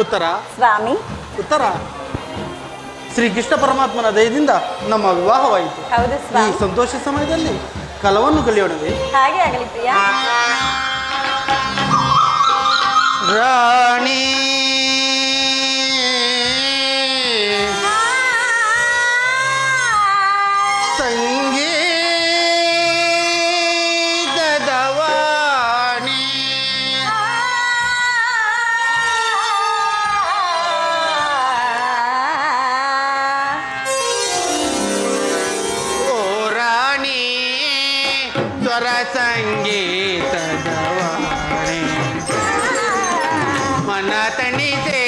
ಉತ್ತರ? ಸ್ವಾಮಿ. ಉತ್ತರ? ಶ್ರೀ ಕೃಷ್ಣ ಪರಮಾತ್ಮನ ದಯದಿಂದ ನಮ್ಮ ವಿವಾಹವಾಯಿತು. ಹೌದು ಈ ಸ್ವಾಮಿ ಸಂತೋಷ ಸಮಯದಲ್ಲಿ ಕಲವನ್ನು ಕಲಿಯೋಣವೇ? ಹಾಗೆ ಆಗಲಿ ಪ್ರಿಯ. ರಾಣಿ स्वर संगीत जवाने मनात निजे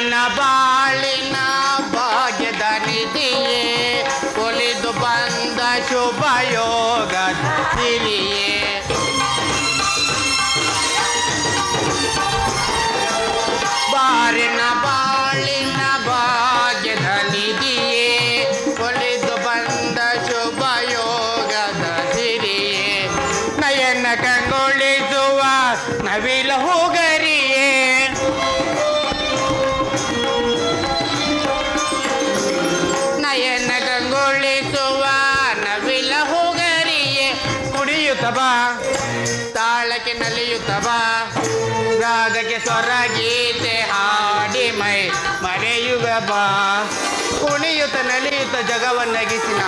ಬಾರಿನ ಬಾಳಿನ ಭಾಗ್ಯದ ನಿಧಿಯೇ ಒಲಿದು ಬಂದ ಶುಭಯೋಗ ಸಿರಿಯೇ ಬಾರಿನ ಬಾಳಿನ ಭಾಗ್ಯದ ನಿಧಿಯೇ ಒಲಿದು ಬಂದ ಶುಭಯೋಗದ ಸಿರಿಯೇ ನಯನ ಕಂಗೊಳಿಸುವ ನವಿಲ ಹೋಗರಿಯೇ ಕುಡಿಯುತ್ತ ಬಾ ತಾಳಕ್ಕೆ ನಲಿಯುತ್ತ ಬಾ ರಾಗಕ್ಕೆ ಸ್ವರ ಗೀತೆ ಹಾಡಿ ಮೈ ಮರೆಯುವ ಬಾ ಕುಣಿಯುತ್ತ ನಲಿಯುತ್ತ ಜಗವನ್ನಗಿಸಿನ